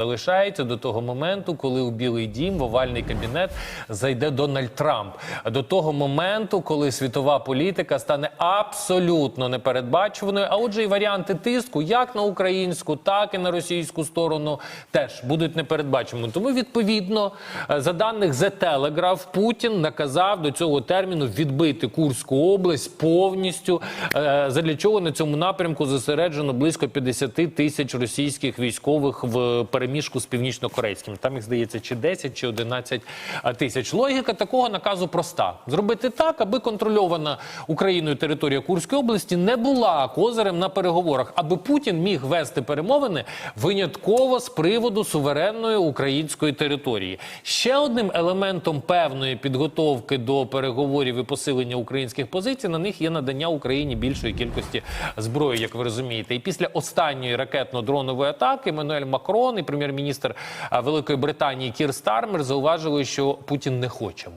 Залишається до того моменту, коли у Білий Дім в овальний кабінет зайде Дональд Трамп. До того моменту, коли світова політика стане абсолютно непередбачуваною. А отже, і варіанти тиску, як на українську, так і на російську сторону, теж будуть непередбаченими. Тому, відповідно, е, за даних The Telegraph, Путін наказав до цього терміну відбити Курську область повністю. е, Задля чого на цьому напрямку зосереджено близько 50 тисяч російських військових в переміжку з північно-корейським. Там їх здається, чи 10, чи 11 тисяч. Логіка такого наказу проста: зробити так, аби контрольована Україною територія Курської області не була козирем на переговорах, аби Путін міг вести перемовини винятково з приводу суверенної української території. Ще одним елементом певної підготовки до переговорів і посилення українських позицій на них є надання Україні більшої кількості зброї, як ви розумієте. І після останньої ракетно-дронової атаки Еммануель Макрон і прем'єр-міністр Великої Британії Кір Стармер зауважили, що Путін не хоче